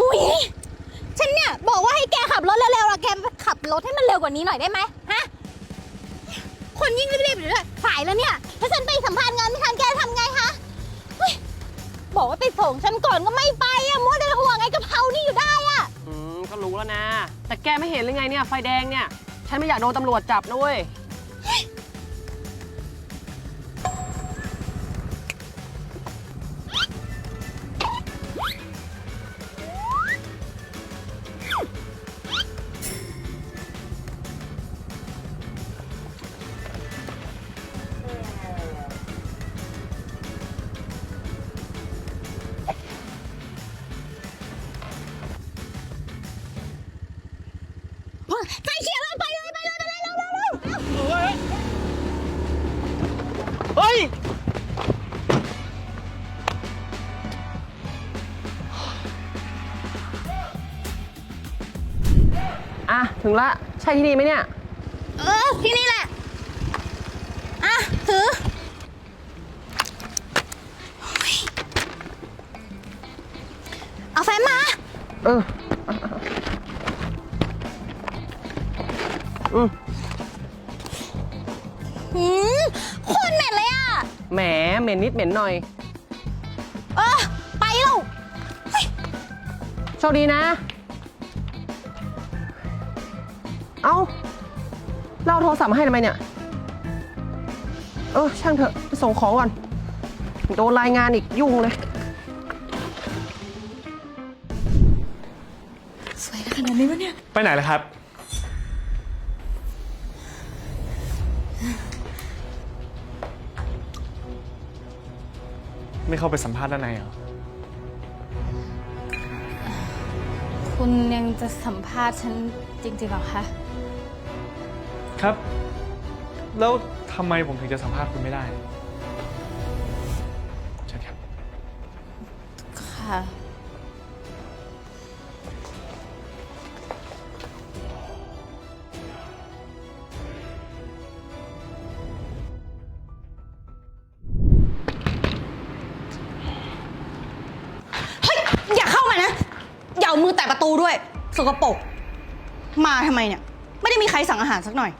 อุ้ยฉันเนี่ยบอกว่าให้แกขับรถเร็วๆแล้วแกขับรถให้มันเร็วกว่านี้หน่อยได้ไหมฮะ คนยิ่งรีบๆอยู่ด้วยสายแล้วเนี่ย ถ้าฉันไปสัมภาษณ์งานไม่ทันแกทำไงคะเฮ้ยบอกว่าไปส่งฉันก่อนก็ไม่ไปอะมัวแต่ห่วงไอ้กะเพรานี่อยู่ได้อะอืมก็รู้แล้วนะ แต่แกไม่เห็นหรือไงเนี่ยไฟแดงเนี่ย ฉันไม่อยากโดนตำรวจจับนะเว้ย ถึงละ ใช่ที่นี่ไหมเนี่ย เออ ที่นี่แหละ อะ ถือโอ้ยเอาแฟนมา เอออืมหืมโคนเหม็นเลยอะ แหมเหม็นนิดเหม็นหน่อย เออ ไปแล้วโชคดีนะ เอ้าเราเอาโทรศัพท์มาให้ทำไมเนี่ย เออ ช่างเถอะไปส่งของก่อน โดนรายงานอีกยุ่งเลย สวยขนาดนี้วะเนี่ย ไปไหนล่ะครับ ไม่เข้าไปสัมภาษณ์ด้านในเหรอ คุณยังจะสัมภาษณ์ฉันจริงๆเหรอคะ ครับ แล้วทำไมผมถึงจะสัมภาษณ์คุณไม่ได้เชิญครับ ค่ะ เฮ้ย อย่าเข้ามานะ อย่าเอามือแตะประตูด้วย สกปรก มาทำไมเนี่ย ไม่ได้มีใครสั่งอาหารสักหน่อย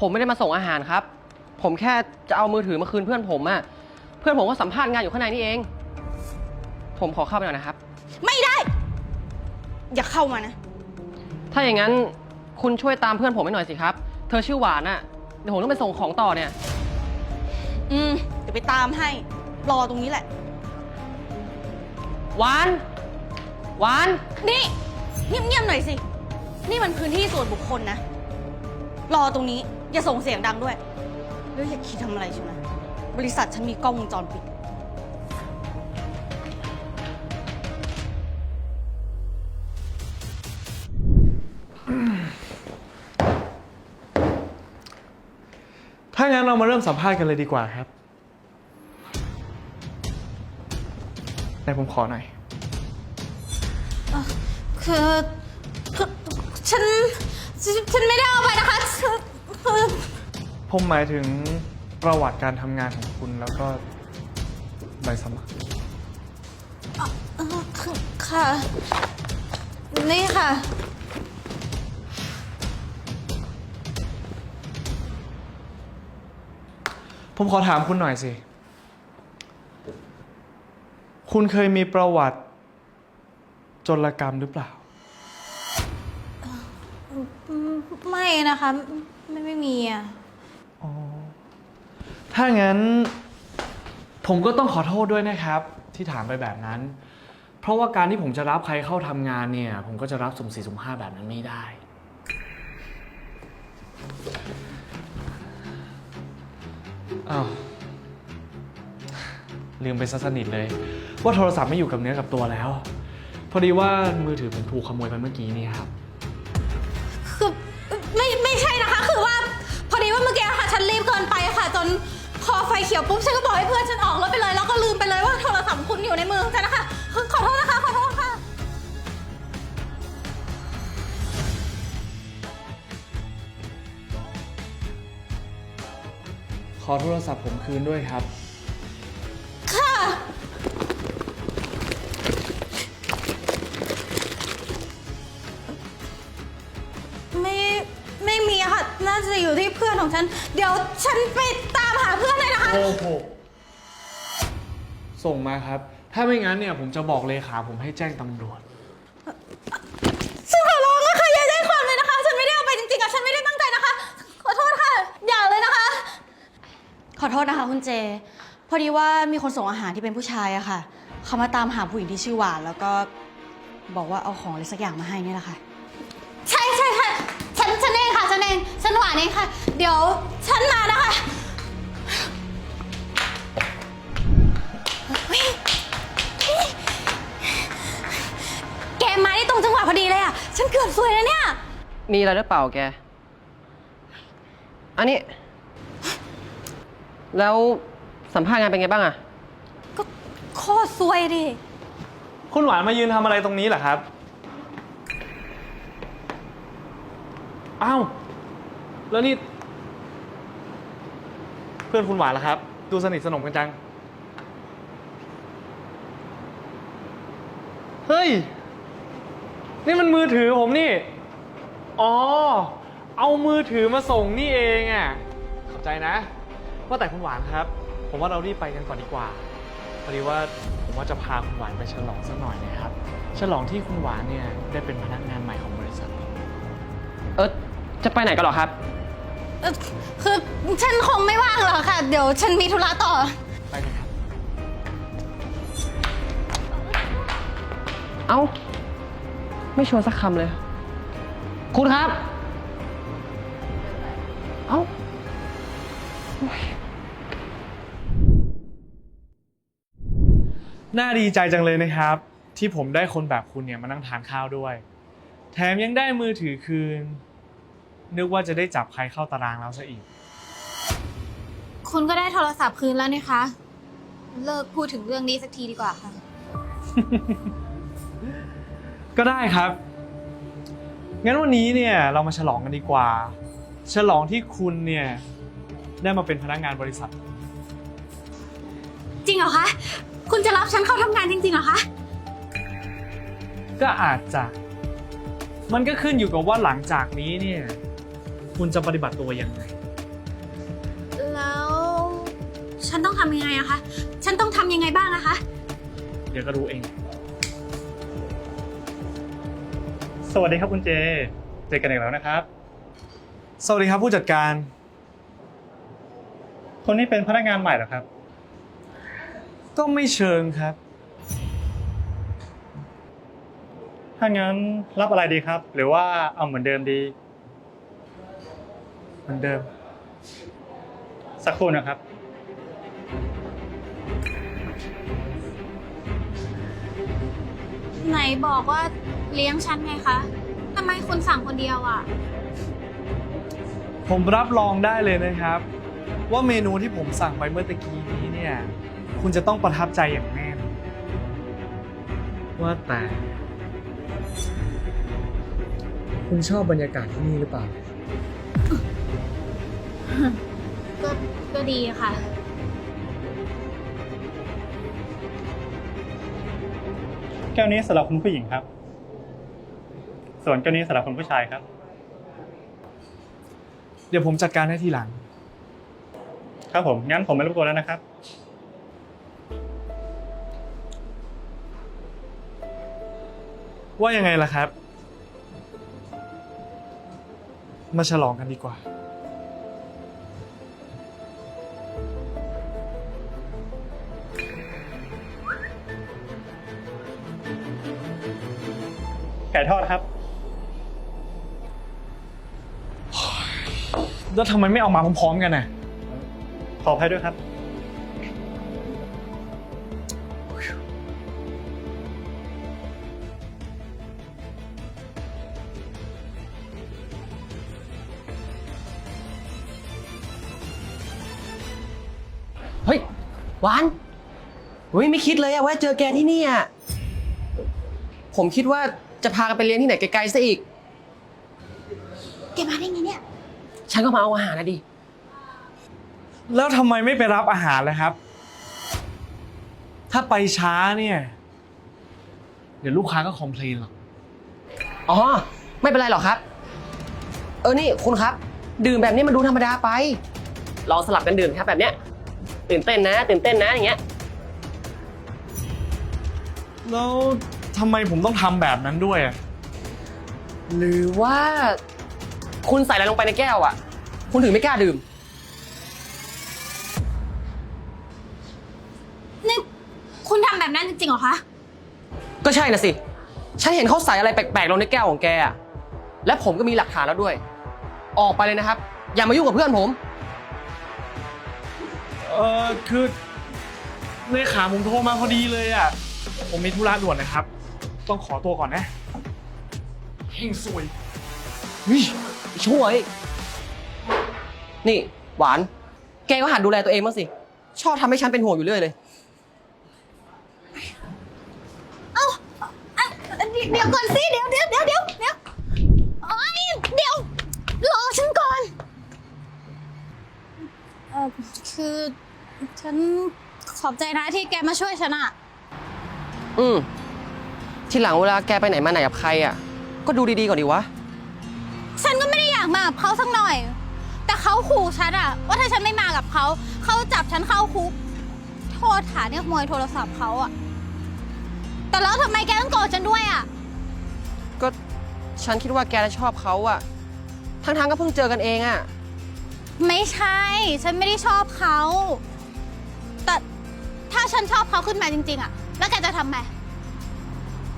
ผมไม่ได้มาส่งอาหารครับ ผมแค่จะเอามือถือมาคืนเพื่อนผมอะเพื่อนผมก็สัมภาษณ์งานอยู่ข้างในนี่เอง ผมขอเข้าไปหน่อยนะครับ ไม่ได้ อย่าเข้ามานะ ถ้าอย่างนั้นคุณช่วยตามเพื่อนผมให้หน่อยสิครับ เธอชื่อหวานอะเดี๋ยวผมต้องไปส่งของต่อเนี่ย อืม เดี๋ยวไปตามให้ รอตรงนี้แหละ หวาน หวาน นี่เงียบๆหน่อยสิ นี่มันพื้นที่ส่วนบุคคลนะ รอตรงนี้ อย่าส่งเสียงดังด้วย แล้วอย่าคิดทำอะไรใช่ไหมบริษัทฉันมีกล้องวงจรปิด ถ้างั้นเรามาเริ่มสัมภาษณ์กันเลยดีกว่าครับไหนผมขอหน่อย คือคือฉันฉัน ฉันไม่ได้เอาไปนะคะคือคือ ผมหมายถึงประวัติการทำงานของคุณแล้วก็ใบสมัคร เอ่อคือค่ะ นี่ค่ะ ผมขอถามคุณหน่อยสิ คุณเคยมีประวัติจลกรรมหรือเปล่า ไม่นะคะ ไม่ไม่มีอะถ้างั้น ผมก็ต้องขอโทษด้วยนะครับ ที่ถามไปแบบนั้น เพราะว่าการที่ผมจะรับใครเข้าทำงานเนี่ย ผมก็จะรับสุ่มสี่สุ่มห้าแบบนั้นไม่ได้ อ้าว ลืมไปซะสนิทเลย ว่าโทรศัพท์ไม่อยู่กับเนื้อกับตัวแล้ว พอดีว่ามือถือผมถูกขโมยไปเมื่อกี้นี่ครับ เขียวปุ๊บฉันก็บอกให้เพื่อนฉันออกรถไปเลยแล้วก็ลืมไปเลยว่าโทรศัพท์คุณอยู่ในมือฉันนะคะขอโทษนะคะขอโทษค่ะ ขอโทรศัพท์ผมคืนด้วยครับ ของฉัน เดี๋ยวฉันไปตามหาเพื่อนเลยนะคะ โอ้โหส่งมาครับ ถ้าไม่งั้นเนี่ยผมจะบอกเลขาผมให้แจ้งตำรวจ ฉันขอร้องนะคะอย่าแจ้งความเลยนะคะ ฉันไม่ได้เอาไปจริงๆอะฉันไม่ได้ตั้งใจนะคะ ขอโทษค่ะ อย่าเลยนะคะ ขอโทษนะคะคุณเจ พอดีว่ามีคนส่งอาหารที่เป็นผู้ชายอะค่ะ เขามาตามหาผู้หญิงที่ชื่อหวาน แล้วก็บอกว่าเอาของอะไรสักอย่างมาให้นี่แหละค่ะ นเองค่ะฉันเองฉันหวานเองค่ะ เดี๋ยวฉันมานะคะเฮ้ยแกมาได้ตรงจังหวะพอดีเลยอะ ฉันเกือบซวยแล้วเนี่ย มีอะไรหรือเปล่าแก อันนี้ แล้วสัมภาษณ์งานเป็นไงบ้างอะก็โคตรซวยดิ คุณหวานมายืนทำอะไรตรงนี้เหรอครับ อ้าวแล้วนี่ เพื่อนคุณหวานเหรอครับ ดูสนิทสนมกันจัง เฮ้ย นี่มันมือถือผมนี่ อ๋อ เอามือถือมาส่งนี่เองอะขอบใจนะ ว่าแต่คุณหวานครับ ผมว่าเรารีบไปกันก่อนดีกว่า พอดีว่าผมว่าจะพาคุณหวานไปฉลองสักหน่อยนะครับ ฉลองที่คุณหวานเนี่ยได้เป็นพนักงานใหม่ของบริษัท เออ จะไปไหนกันเหรอครับ เอ่อคือฉันคงไม่ว่างหรอกค่ะ เดี๋ยวฉันมีธุระต่อ ไปเลยครับ เอ้า ไม่ชวนสักคำเลย คุณครับ เอ้า น่าดีใจจังเลยนะครับ ที่ผมได้คนแบบคุณเนี่ยมานั่งทานข้าวด้วย แถมยังได้มือถือคืน นึกว่าจะได้จับใครเข้าตารางแล้วซะอีก คุณก็ได้โทรศัพท์คืนแล้วนี่คะ เลิกพูดถึงเรื่องนี้สักทีดีกว่าค่ะ ก็ได้ครับ งั้นวันนี้เนี่ยเรามาฉลองกันดีกว่า ฉลองที่คุณเนี่ยได้มาเป็นพนักงานบริษัท จริงเหรอคะ คุณจะรับฉันเข้าทำงานจริงๆเหรอคะ ก็อาจจะ มันก็ขึ้นอยู่กับว่าหลังจากนี้เนี่ย คุณจะปฏิบัติตัวยังไง แล้ว ฉันต้องทำยังไงอะคะ ฉันต้องทำยังไงบ้างอะคะ เดี๋ยวก็รู้เอง สวัสดีครับคุณเจ เจอกันอีกแล้วนะครับ สวัสดีครับผู้จัดการ คนนี้เป็นพนักงานใหม่เหรอครับ ก็ไม่เชิงครับ ถ้างั้นรับอะไรดีครับ หรือว่าเอาเหมือนเดิมดีเห มือนเดิม สักครู่นะครับ ไหนบอกว่าเลี้ยงฉันไงคะทำไมคุณสั่งคนเดียวอะผมรับรองได้เลยนะครับ ว่าเมนูที่ผมสั่งไปเมื่อตะกี้นี้เนี่ย คุณจะต้องประทับใจอย่างแน่นอนว่าแต่ คุณชอบบรรยากาศที่นี่หรือเปล่า ก็ ก็ดีค่ะ แก้วนี้สำหรับคุณผู้หญิงครับ ส่วนแก้วนี้สำหรับคุณผู้ชายครับ เดี๋ยวผมจัดการให้ทีหลัง ครับผม งั้นผมไม่รบกวนแล้วนะครับ ว่ายังไงล่ะครับ มาฉลองกันดีกว่า ไก่ทอดครับ แล้วทำไมไม่เอามาพร้อมๆกันน่ะ ขออภัยด้วยครับ เฮ้ยหวานเฮ้ยไม่คิดเลยอะว่าเจอแกที่นี่อะผมคิดว่า จะพากันไปเรียนที่ไหนไกลๆซะอีก แกมาได้ไงเนี่ย ฉันก็มาเอาอาหารนะดิ แล้วทำไมไม่ไปรับอาหารเลยครับ ถ้าไปช้าเนี่ย เดี๋ยวลูกค้าก็คอมเพลนหรอก อ๋อ ไม่เป็นไรหรอกครับ เออ นี่คุณครับ ดื่มแบบนี้มันดูธรรมดาไป ลองสลับกันดื่มครับแบบเนี้ย ตื่นเต้นนะ ตื่นเต้นนะอย่างเงี้ย แล้ว ทำไมผมต้องทำแบบนั้นด้วยอะหรือว่าคุณใส่อะไรลงไปในแก้วอะ คุณถึงไม่กล้าดื่ม นี่คุณทำแบบนั้นจริงๆเหรอคะ ก็ใช่นะสิ ฉันเห็นเขาใส่อะไรแปลกๆลงในแก้วของแกอะและผมก็มีหลักฐานแล้วด้วย ออกไปเลยนะครับ อย่ามายุ่งกับเพื่อนผม เออคือเลขาผมโทรมาพอดีเลยอะ ผมมีธุระด่วนนะครับ ต้องขอตัวก่อนนะเฮงซวยวิช่วย นี่หวาน แกก็หัดดูแลตัวเองบ้างสิ ชอบทำให้ฉันเป็นห่วงอยู่เรื่อยเลย เอ้าอะเดี๋ยวก่อนสิเดี๋ยวเดี๋ยวเดี๋ยวเดี๋ยวเดี๋ยวโอ๊ยเดี๋ยวรอฉันก่อนเออคือฉันขอบใจนะที่แกมาช่วยฉันอะอืม ทีหลังเวลาแกไปไหนมาไหนกับใครอะ ก็ดูดีๆก่อนดีวะ ฉันก็ไม่ได้อยากมากับเขาสักหน่อย แต่เขาขู่ฉันอะว่าถ้าฉันไม่มากับเขา เขาจับฉันเข้าคุก โทษฐานเนี่ยขโมยโทรศัพท์เขาอะแต่แล้วทำไมแกต้องโกรธฉันด้วยอะก็ฉันคิดว่าแกน่ะชอบเขาอะ ทั้งๆก็เพิ่งเจอกันเองอะ ไม่ใช่ ฉันไม่ได้ชอบเขา แต่ถ้าฉันชอบเขาขึ้นมาจริง ๆอะแล้วแกจะทำไง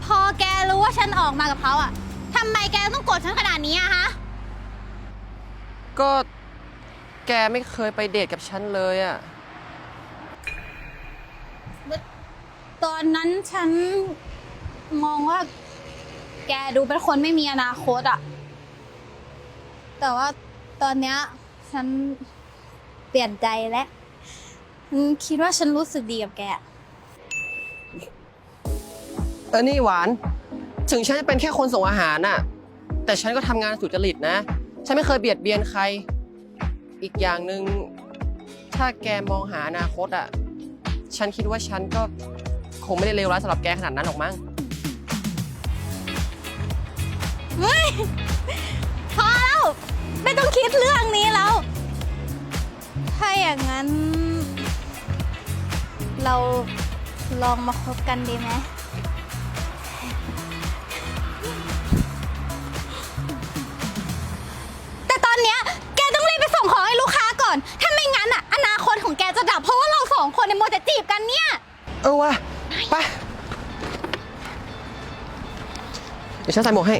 พอแกรู้ว่าฉันออกมากับเขาอะทำไมแกต้องโกรธฉันขนาดนี้อะฮะ ก็แกไม่เคยไปเดทกับฉันเลยอะตอนนั้นฉันมองว่า แกดูเป็นคนไม่มีอนาคตอะแต่ว่าตอนเนี้ยฉันเปลี่ยนใจแล้วฉันคิดว่าฉันรู้สึกดีกับแก เออนี่หวาน ถึงฉันจะเป็นแค่คนส่งอาหารน่ะ แต่ฉันก็ทำงานสุจริตนะ ฉันไม่เคยเบียดเบียนใคร อีกอย่างหนึ่งถ้าแกมองหาอนาคตอะ ฉันคิดว่าฉันก็คงไม่ได้เลวร้ายสำหรับแกขนาดนั้นหรอกมั้ง เฮ้ย พอแล้ว ไม่ต้องคิดเรื่องนี้แล้ว ถ้าอย่างนั้น เราลองมาคบกันดีไหม จะดับเพราะว่าเราสองคนเนี่ยมัวแต่จีบกันเนี่ย เออว่ะไป เดี๋ยวฉันใส่หมวกให้